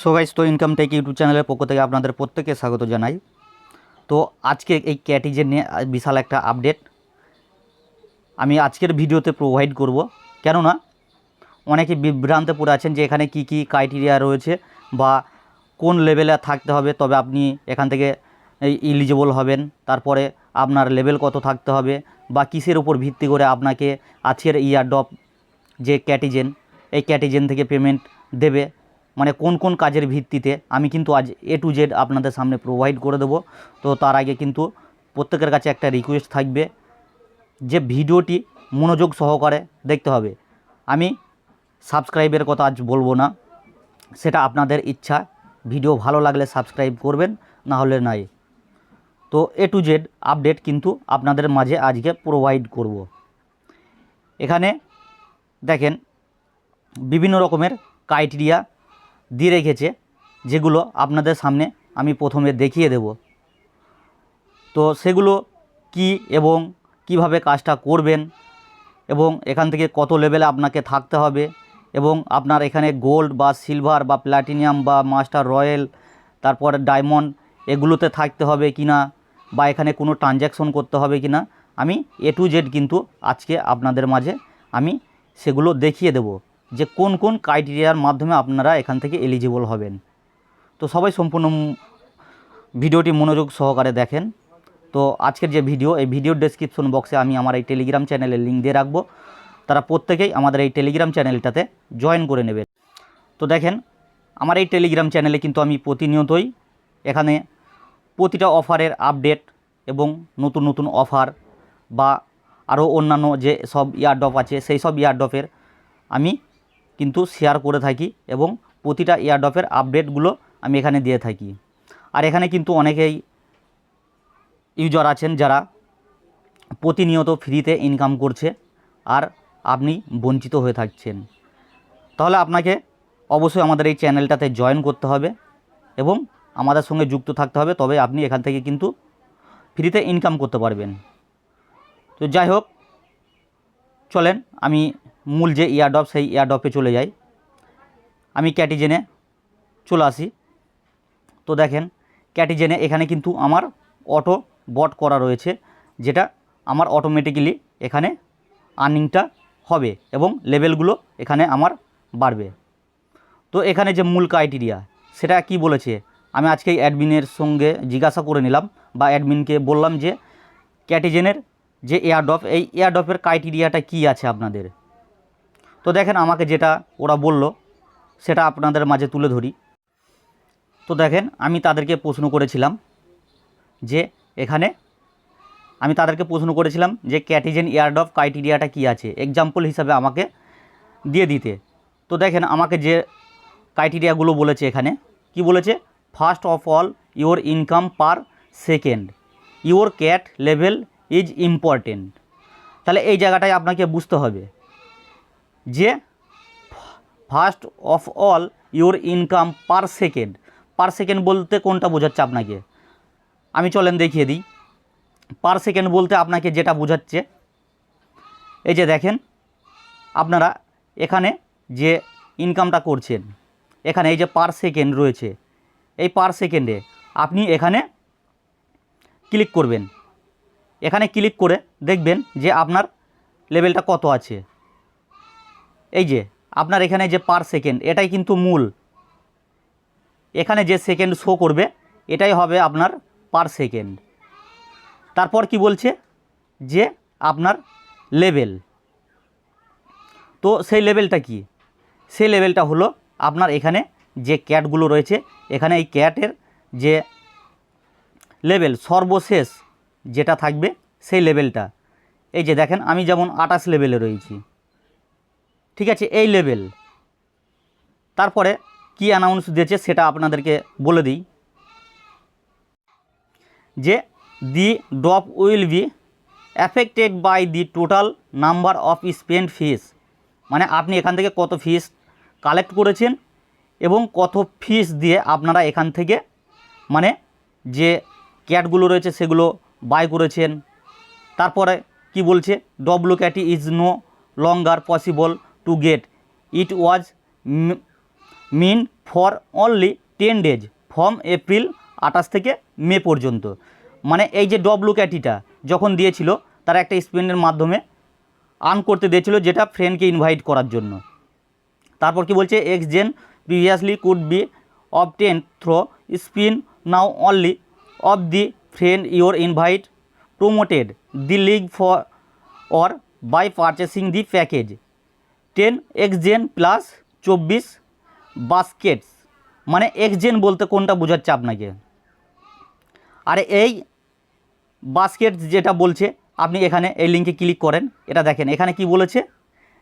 So guys তো income tech YouTube চ্যানেলের পক্ষ থেকে আপনাদের প্রত্যেককে স্বাগত জানাই। তো আজকে এই ক্যাটিজেন নিয়ে বিশাল একটা আপডেট আমি আজকের ভিডিওতে প্রোভাইড করব। কেননা, অনেকে বিভ্রান্তে পড়ে আছেন যে এখানে কি কি ক্রাইটেরিয়া রয়েছে বা কোন লেভেলে থাকতে হবে, তবে আপনি এখান থেকে ইলিজিবল হবেন। তারপরে আপনার লেভেল কত থাকতে হবে বা কিসের উপর ভিত্তি করে আপনাকে আজকের ইয়ারডপ যে ক্যাটিজেন এই ক্যাটিজেন থেকে পেমেন্ট দেবে। মানে কোন কোন কাজের ভিত্তিতে আমি কিন্তু আজ এ টু জেড আপনাদের সামনে প্রোভাইড করে দেবো। তো তার আগে কিন্তু প্রত্যেকের কাছে একটা রিকোয়েস্ট থাকবে যে ভিডিওটি মনোযোগ সহকারে দেখতে হবে। আমি সাবস্ক্রাইবের কথা আজ বলব না, সেটা আপনাদের ইচ্ছা। ভিডিও ভালো লাগলে সাবস্ক্রাইব করবেন, না হলে নাই। তো এ টু জেড আপডেট কিন্তু আপনাদের মাঝে আজকে প্রোভাইড করব। এখানে দেখেন বিভিন্ন রকমের ক্রাইটেরিয়া দিয়ে রেখেছে, যেগুলো আপনাদের সামনে আমি প্রথমে দেখিয়ে দেব। তো সেগুলো কি এবং কীভাবে কাজটা করবেন এবং এখান থেকে কত লেভেলে আপনাকে থাকতে হবে এবং আপনার এখানে গোল্ড বা সিলভার বা প্ল্যাটিনিয়াম বা মাস্টার রয়্যাল তারপর ডায়মন্ড এগুলোতে থাকতে হবে কি না বা এখানে কোনো ট্রানজ্যাকশন করতে হবে কি না আমি এ টু জেড কিন্তু আজকে আপনাদের মাঝে আমি সেগুলো দেখিয়ে দেব। যে কোন কোন ক্রাইটেরিয়ার মাধ্যমে আপনারা এখান থেকে এলিজিবল হবেন। তো সবাই সম্পূর্ণ ভিডিওটি মনোযোগ সহকারে দেখেন। তো আজকের যে ভিডিও, এই ভিডিওর ডেসক্রিপশন বক্সে আমি আমার এই টেলিগ্রাম চ্যানেলের লিঙ্ক দিয়ে রাখব। তারা প্রত্যেকেই আমাদের এই টেলিগ্রাম চ্যানেলটাতে জয়েন করে নেবেন তো দেখেন, আমার এই টেলিগ্রাম চ্যানেলে কিন্তু আমি প্রতিনিয়তই এখানে প্রতিটা অফারের আপডেট এবং নতুন নতুন অফার বা আরও অন্যান্য যে সব ইয়ারডপ আছে, সেই সব ইয়ারডপের আমি কিন্তু শেয়ার করে থাকি এবং প্রতিটা ইয়ারডপের আপডেটগুলো আমি এখানে দিয়ে থাকি। আর এখানে কিন্তু অনেকেই ইউজার আছেন যারা প্রতিনিয়ত ফ্রিতে ইনকাম করছে আর আপনি বঞ্চিত হয়ে থাকছেন। তাহলে আপনাকে অবশ্যই আমাদের এই চ্যানেলটাতে জয়েন করতে হবে এবং আমাদের সঙ্গে যুক্ত থাকতে হবে, তবে আপনি এখান থেকে কিন্তু ফ্রিতে ইনকাম করতে পারবেন। তো যাই হোক, চলেন আমি মূল যে ইয়ারডপ সেই ইয়ারডপে চলে যাই। আমি ক্যাটিজেনে চলে আসি। তো দেখেন ক্যাটিজেনে এখানে কিন্তু আমার অটো বট করা রয়েছে, যেটা আমার অটোমেটিক্যালি এখানে আর্নিংটা হবে এবং লেভেলগুলো এখানে আমার বাড়বে। তো এখানে যে মূল ক্রাইটেরিয়া সেটা কি বলেছে? আমি আজকে অ্যাডমিনের সঙ্গে জিজ্ঞাসা করে নিলাম বা অ্যাডমিনকে বললাম যে ক্যাটিজেনের যে এয়ারডপ এই এয়ারডপের ক্রাইটেরিয়াটা কি আছে আপনাদের? তো দেখেন আমাকে যেটা ওরা বলল, সেটা আপনাদের মাঝে তুলে ধরি। তো দেখেন, আমি তাদেরকে প্রশ্ন করেছিলাম যে এখানে আমি তাদেরকে প্রশ্ন করেছিলাম যে ক্যাটিজেন ইয়ারডপ ক্রাইটেরিয়াটা কি আছে? এক্সাম্পল হিসাবে আমাকে দিয়ে দিতে। তো দেখেন, আমাকে যে ক্রাইটেরিয়াগুলো বলেছে এখানে, কি বলেছে? First of all your income per second your cat level is important তাহলে এই জায়গাটায় আপনাকে বুঝতে হবে। যে first of all your income per second. Per second বলতে কোনটা বোঝাচ্ছে আপনাকে? আমি চলেন দেখিয়ে দিই। পার সেকেন্ড বলতে আপনাকে যেটা বোঝাচ্ছে, এই যে দেখেন, আপনারা এখানে যে ইনকামটা করছেন, এখানে এই যে পার সেকেন্ড রয়েছে, এই পার সেকেন্ডে আপনি এখানে ক্লিক করবেন। এখানে ক্লিক করে দেখবেন যে আপনার লেভেলটা কত আছে। এই যে, আপনার এখানে যে পার সেকেন্ড এটাই কিন্তু মূল। এখানে যে সেকেন্ড শো করবে, এটাই হবে আপনার পার সেকেন্ড তারপর কি বলছে? যে আপনার লেভেল তো সেই লেভেলটা কি? সেই লেভেলটা হলো আপনার এখানে যে ক্যাটগুলো রয়েছে, এখানে এই ক্যাটের যে লেভেল সর্বশেষ যেটা থাকবে সেই লেভেলটা এই যে দেখেন, আমি যেমন আটাশ লেভেলে রয়েছি। ঠিক আছে, এই লেভেল। তারপরে কি অ্যানাউন্স দিয়েছে সেটা আপনাদেরকে বলে দিই। যে, the drop will be affected by the total number of spend fish. মানে আপনি এখান থেকে কত ফিস কালেক্ট করেছেন এবং কত ফিস দিয়ে আপনারা এখান থেকে মানে যে ক্যাটগুলো রয়েছে সেগুলো বাই করেছেন। তারপরে কি বলছে W Cati is no longer possible to get it was mean for only ten days from April আঠাশ থেকে মে পর্যন্ত। মানে এই যে ডব্লু ক্যাটিটা যখন দিয়েছিল, তারা একটা স্পেন্ডের মাধ্যমে আর্ন করতে দিয়েছিল, যেটা ফ্রেন্ডকে ইনভাইট করার জন্য। তারপর কি বলছে X gen previously could be obtained through spin now only of the friend your invite promoted the league for or by purchasing the package ten X gen plus চব্বিশ বাস্কেটস। মানে এক্স জেন বলতে কোনটা বোঝাচ্ছে আপনাকে? আর এই basket যেটা বলছে, আপনি এখানে এই লিঙ্কে ক্লিক করেন, এটা দেখেন, এখানে কি বলেছে?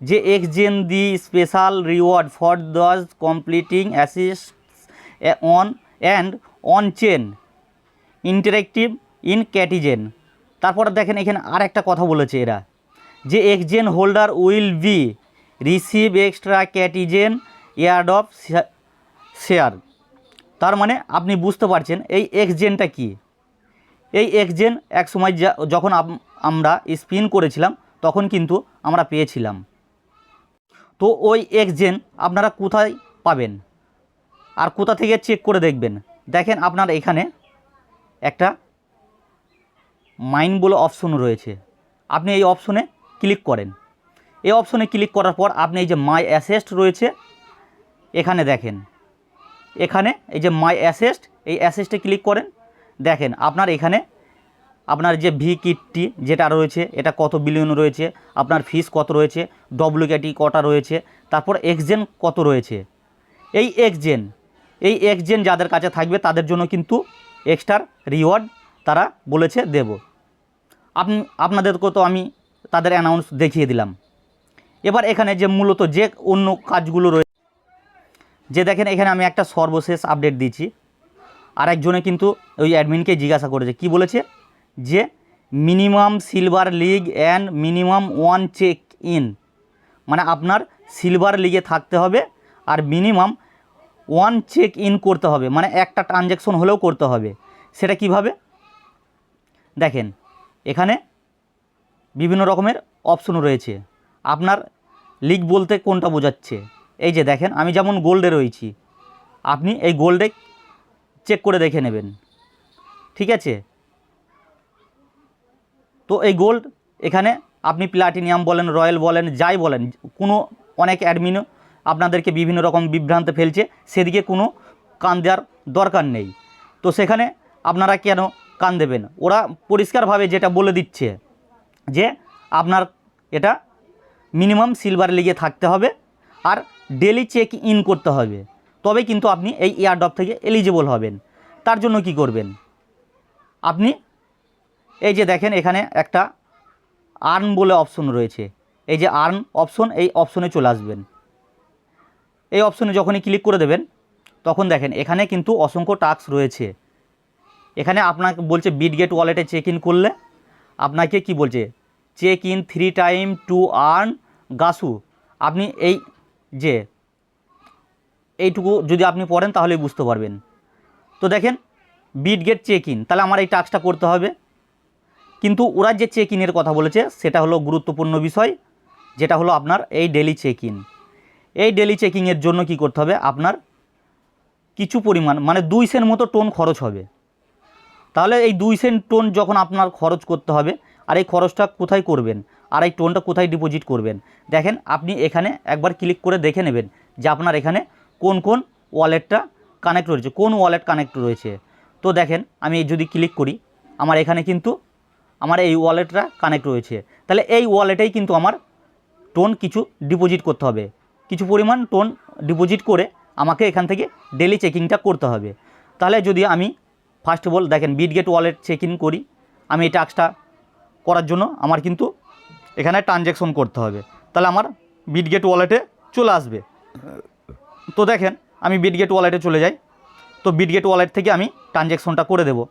যে exchange the special reward for those completing assist on and on chain, interactive in Catizen. তারপর দেখেন এখানে আর একটা কথা বলেছে এরা, যে exchange holder will be receive extra Catizen yard of share. তার মানে আপনি বুঝতে পারছেন এই এক্সজেনটা কী। এই এক্সজেন এক সময় যখন আমরা স্পিন করেছিলাম, তখন কিন্তু আমরা পেয়েছিলাম। তো ওই এক্সজেন আপনারা কোথায় পাবেন? আর কোথা থেকে চেক করে দেখবেন? দেখেন আপনার এখানে একটা মাইন বলে অপশন রয়েছে। আপনি এই অপশনে ক্লিক করেন। এই অপশনে ক্লিক করার পর আপনি এই যে মাই অ্যাসেস্ট রয়েছে, এখানে দেখেন। এখানে এই যে মাই অ্যাসেস্ট এই অ্যাসেস্টে ক্লিক করেন। দেখেন, আপনার এখানে আপনার যে ভি কিটটি যেটা রয়েছে, এটা কত বিলিয়ন রয়েছে, আপনার ফিস কত রয়েছে ডব্লিউ ক্যাটি কটা রয়েছে, তারপর এক্সজেন কত রয়েছে। এই এক্সজেন এই এক্সজেন যাদের কাছে থাকবে, তাদের জন্য কিন্তু এক্সট্রা রিওয়ার্ড তারা বলেছে দেব। আপনি আপনাদেরকে তো আমি তাদের অ্যানাউন্স দেখিয়ে দিলাম। এবার এখানে যে মূলত যে অন্য কাজগুলো রয়েছে যে দেখেন এখানে আমি একটা সর্বশেষ আপডেট দিচ্ছি। আর একজনে কিন্তু ওই অ্যাডমিনকে জিজ্ঞাসা করেছে। কি বলেছে? যে minimum silver league and minimum one check in মানে আপনার সিলভার লিগে থাকতে হবে আর মিনিমাম ওয়ান চেক ইন করতে হবে। মানে একটা ট্রানজ্যাকশন হলেও করতে হবে। সেটা কীভাবে? দেখেন, এখানে বিভিন্ন রকমের অপশন রয়েছে। আপনার লিক বলতে কোনটা বোঝাচ্ছে? এই যে দেখেন, আমি যেমন গোল্ডে রয়েছি, আপনি এই গোল্ডে চেক করে দেখে নেবেন। ঠিক আছে? তো এই গোল্ড এখানে আপনি প্লাটিনিয়াম বলেন, রয়্যাল বলেন, যাই বলেন, কোনো অনেক অ্যাডমিনও আপনাদেরকে বিভিন্ন রকম বিভ্রান্তে ফেলছে, সেদিকে কোনো কান দেওয়ার দরকার নেই। তো সেখানে আপনারা কেন কান দেবেন? ওরা পরিষ্কারভাবে যেটা বলে দিচ্ছে যে আপনার এটা মিনিমাম সিলভার লিগে থাকতে হবে আর ডেলি চেক ইন করতে হবে। তবে কিন্তু আপনি এই এয়ারড্রপ থেকে এলিজিবল হবেন। তার জন্য কি করবেন? আপনি এই যে দেখেন এখানে একটা আর্ন বলে অপশন রয়েছে। এই যে আর্ন অপশন এই অপশনে চলে আসবেন। এই অপশনে যখনই ক্লিক করে দেবেন, তখন দেখেন এখানে কিন্তু অসংখ্য টাস্ক রয়েছে। এখানে আপনাকে বলছে বিটগেট ওয়ালেটে চেক ইন করলে, আপনাকে কি বলছে? Check in three time to earn গাসু আপনি এই যে, এইটুকু যদি আপনি পড়েন তাহলেই বুঝতে পারবেন। তো দেখেন বিট গেট চেক ইন তাহলে আমার এই টাস্কটা করতে হবে। কিন্তু ওরা যে চেক ইনের কথা বলেছে, সেটা হলো গুরুত্বপূর্ণ বিষয়, যেটা হলো আপনার এই ডেলি চেক ইন এই ডেলি চেকিংয়ের জন্য কি করতে হবে? আপনার কিছু পরিমাণ মানে দুই সেন্ট মতো টোন খরচ হবে। তাহলে এই দুই সেন্ট টোন যখন আপনার খরচ করতে হবে, আর এই খরচটা কোথায় করবেন? আর এই টোনটা কোথায় ডিপোজিট করবেন? দেখেন, আপনি এখানে একবার ক্লিক করে দেখে নেবেন যে আপনার এখানে কোন কোন ওয়ালেটটা কানেক্ট রয়েছে, কোন ওয়ালেট কানেক্ট রয়েছে। তো দেখেন, আমি যদি ক্লিক করি, আমার এখানে কিন্তু আমার এই ওয়ালেটটা কানেক্ট রয়েছে। তাহলে এই ওয়ালেটেই কিন্তু আমার টোন কিছু ডিপোজিট করতে হবে। কিছু পরিমাণ টোন ডিপোজিট করে আমাকে এখান থেকে ডেলি চেকিংটা করতে হবে। তাহলে যদি আমি ফার্স্ট অফ অল দেখেন বিটগেট ওয়ালেট চেক ইন করি, আমি এই টাস্কটা করার জন্য আমার কিন্তু এখানে ট্রানজ্যাকশন করতে হবে। তাহলে আমার বিটগেট ওয়ালেটে চলে আসবে। তো দেখেন, আমি বিটগেট ওয়ালেটে চলে যাই। তো বিটগেট ওয়ালেট থেকে আমি ট্রানজ্যাকশনটা করে দেবো।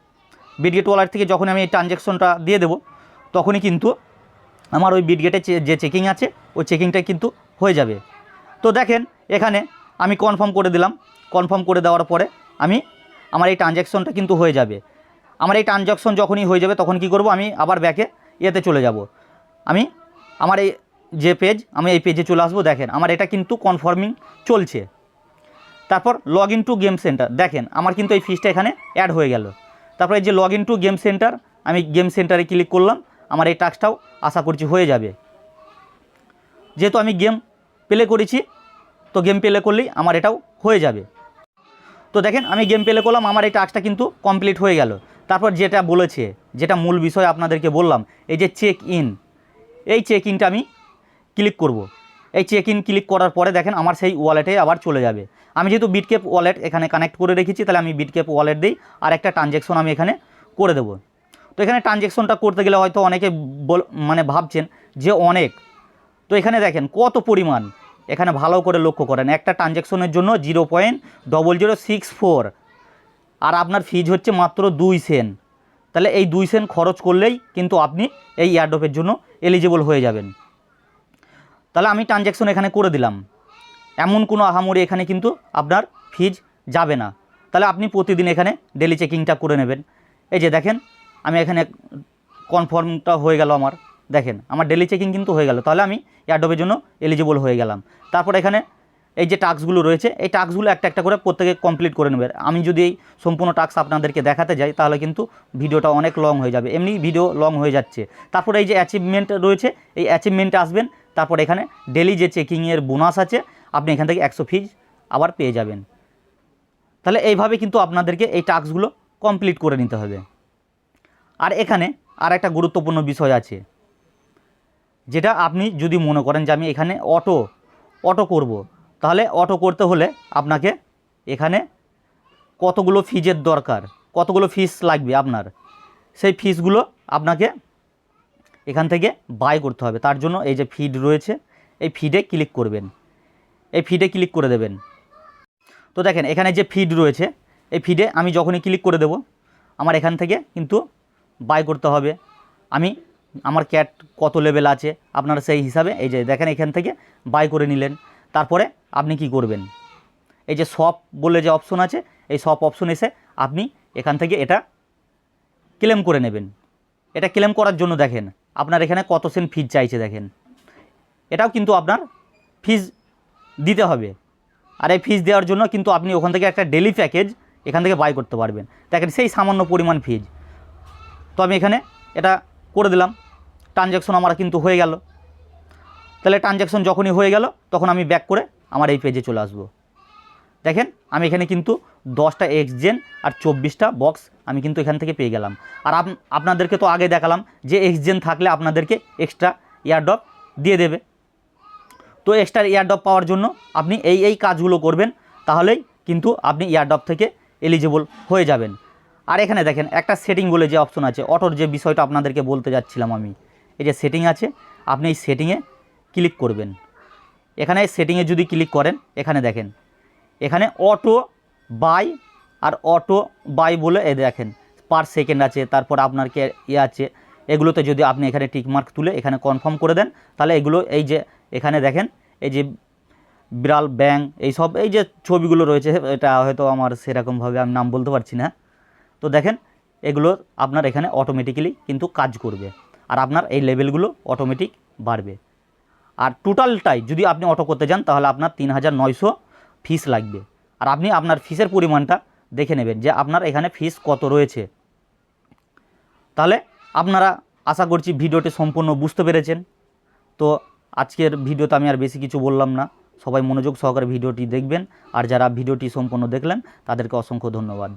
বিটগেট ওয়ালেট থেকে যখন আমি এই ট্রানজ্যাকশনটা দিয়ে দেবো, তখনই কিন্তু আমার ওই বিটগেটে যে চেকিং আছে, ওই চেকিংটা কিন্তু হয়ে যাবে। তো দেখেন, এখানে আমি কনফার্ম করে দিলাম। কনফার্ম করে দেওয়ার পরে আমি, আমার এই ট্রানজ্যাকশনটা কিন্তু হয়ে যাবে। আমার এই ট্রানজ্যাকশন যখনই হয়ে যাবে, তখন কি করব? আমি আবার ব্যাকে ইয়েতে চলে যাব। আমি, আমার এই যে পেজ আমি এই পেজে চলে আসব, দেখেন, আমার এটা কিন্তু কনফার্মিং চলছে। তারপর log in to game center দেখেন, আমার কিন্তু এই ফিজটা এখানে অ্যাড হয়ে গেল। তারপর এই যে log in to game center আমি গেম সেন্টারে ক্লিক করলাম, আমার এই টাস্কটাও আশা করছি হয়ে যাবে। যেহেতু আমি গেম প্লে করেছি, তো গেম প্লে করলেই আমার এটাও হয়ে যাবে। তো দেখেন, আমি গেম প্লে করলাম, আমার এই টাস্কটা কিন্তু কমপ্লিট হয়ে গেল। তারপর যেটা বলেছে, যেটা মূল বিষয় আপনাদেরকে বললাম, এই যে চেক ইন এই চেক ইনটা আমি ক্লিক করব। এই চেক ইন ক্লিক করার পরে দেখেন আমার সেই ওয়ালেটে আবার চলে যাবে। আমি যেহেতু বিটকেপ ওয়ালেট এখানে কানেক্ট করে রেখেছি, তাহলে আমি বিটকেপ ওয়ালেট দিই আর একটা ট্রানজ্যাকশন আমি এখানে করে দেবো। তো এখানে ট্রানজ্যাকশনটা করতে গেলে হয়তো অনেকে বল মানে ভাবছেন যে অনেক। তো এখানে দেখেন কত পরিমাণ এখানে ভালো করে লক্ষ্য করেন। একটা ট্রানজ্যাকশনের জন্য zero point double zero six four আর আপনার ফিজ হচ্ছে মাত্র দুই সেন তাহলে এই দুই সেন খরচ করলেই কিন্তু আপনি এই এয়ারড্রপের জন্য এলিজিবল হয়ে যাবেন। তাহলে আমি ট্রানজ্যাকশন এখানে করে দিলাম। এমন কোনো আহামরি এখানে কিন্তু আপনার ফিজ যাবে না। তাহলে আপনি প্রতিদিন এখানে ডেলি চেকিংটা করে নেবেন। এই যে দেখেন, আমি এখানে কনফার্মটা হয়ে গেল আমার। দেখেন, আমার ডেলি চেকিং কিন্তু হয়ে গেল। তাহলে আমি এয়ারডপের জন্য এলিজিবল হয়ে গেলাম। তারপর এখানে এই যে টাস্কগুলো রয়েছে, এই টাস্কগুলো একটা একটা করে প্রত্যেকে কমপ্লিট করে নেবে। আমি যদি এই সম্পূর্ণ টাস্ক আপনাদেরকে দেখাতে যাই, তাহলে কিন্তু ভিডিওটা অনেক লং হয়ে যাবে। এমনি ভিডিও লং হয়ে যাচ্ছে। তারপরে এই যে অ্যাচিভমেন্ট রয়েছে, এই অ্যাচিভমেন্টে আসবেন, তারপর এখানে ডেলি যে চেকিংয়ের বোনাস আছে, আপনি এখান থেকে একশো ফিজ আবার পেয়ে যাবেন। তাহলে এইভাবে কিন্তু আপনাদেরকে এই টাস্কগুলো কমপ্লিট করে নিতে হবে। আর এখানে আর একটা গুরুত্বপূর্ণ বিষয় আছে, যেটা আপনি যদি মনে করেন যে আমি এখানে অটো অটো করব। তাহলে অটো করতে হলে আপনাকে এখানে কতগুলো ফিজের দরকার, কতগুলো ফিস লাগবে আপনার? সেই ফিসগুলো আপনাকে এখান থেকে বাই করতে হবে। তার জন্য এই যে ফিড রয়েছে, এই ফিডে ক্লিক করবেন। এই ফিডে ক্লিক করে দেবেন। তো দেখেন, এখানে যে ফিড রয়েছে, এই ফিডে আমি যখনই ক্লিক করে দেব, আমার এখান থেকে কিন্তু বাই করতে হবে। আমি, আমার ক্যাট কত লেভেল আছে, আপনারা সেই হিসাবে এই যে দেখেন এখান থেকে বাই করে নিলেন। তারপরে আপনি কি করবেন? এই যে শপ বলে যে অপশন আছে, এই শপ অপশন এসে আপনি এখান থেকে এটা ক্লেম করে নেবেন। এটা ক্লেম করার জন্য দেখেন, আপনার এখানে কত সেন্ট ফিজ চাইছে দেখেন। এটাও কিন্তু আপনার ফিজ দিতে হবে। আর এই ফিজ দেওয়ার জন্য কিন্তু আপনি ওখান থেকে একটা ডেলি প্যাকেজ এখান থেকে বাই করতে পারবেন। দেখেন সেই সামান্য পরিমাণ ফিজ তো আমি এখানে এটা করে দিলাম। ট্রানজ্যাকশন আমার কিন্তু হয়ে গেল। তাহলে ট্রানজ্যাকশন যখনই হয়ে গেল, তখন আমি ব্যাক করে আমার এই পেজে চলে আসব। দেখেন, আমি এখানে কিন্তু দশটা এক্সজেন আর চব্বিশটা বক্স আমি কিন্তু এখান থেকে পেয়ে গেলাম। আর আপ- আপনাদেরকে তো আগে দেখালাম যে এক্সজেন থাকলে আপনাদেরকে এক্সট্রা এয়ারড্রপ দিয়ে দেবে। তো এক্সট্রা এয়ারড্রপ পাওয়ার জন্য আপনি এই এই কাজগুলো করবেন, তাহলেই কিন্তু আপনি এয়ারড্রপ থেকে এলিজিবল হয়ে যাবেন। আর এখানে দেখেন, একটা সেটিং বলে যে অপশন আছে অটোর যে বিষয়টা আপনাদেরকে বলতে যাচ্ছিলাম আমি, এই যে সেটিং আছে, আপনি এই সেটিংয়ে ক্লিক করবেন। এখানে সেটিংয়ে যদি ক্লিক করেন, এখানে দেখেন। এখানে অটো বাই আর অটো বাই বলে এ দেখেন পার সেকেন্ড আছে, তারপর আপনার কে ইয়ে আছে, এগুলোতে যদি আপনি এখানে টিকমার্ক তুলে এখানে কনফার্ম করে দেন, তাহলে এগুলো এই যে এখানে দেখেন, এই যে বিড়াল ব্যাং এই সব, এই যে ছবিগুলো রয়েছে, এটা হয়তো আমার সেরকমভাবে আমি নাম বলতে পারছি না। তো দেখেন, এগুলো আপনার এখানে অটোমেটিক্যালি কিন্তু কাজ করবে, আর আপনার এই লেভেলগুলো অটোমেটিক বাড়বে। আর টোটালটাই যদি আপনি অটো করতে যান, তাহলে আপনার তিন হাজার নয়শো ফিস লাগবে। আর আপনি আপনার ফিসের পরিমাণটা দেখে নেবেন যে আপনার এখানে ফিস কত রয়েছে। তাহলে আপনারা আশা করছি ভিডিওটি সম্পূর্ণ বুঝতে পেরেছেন। তো আজকের ভিডিওতে আমি আর বেশি কিছু বললাম না। সবাই মনোযোগ সহকারে ভিডিওটি দেখবেন। আর যারা ভিডিওটি সম্পূর্ণ দেখলেন, তাদেরকে অসংখ্য ধন্যবাদ।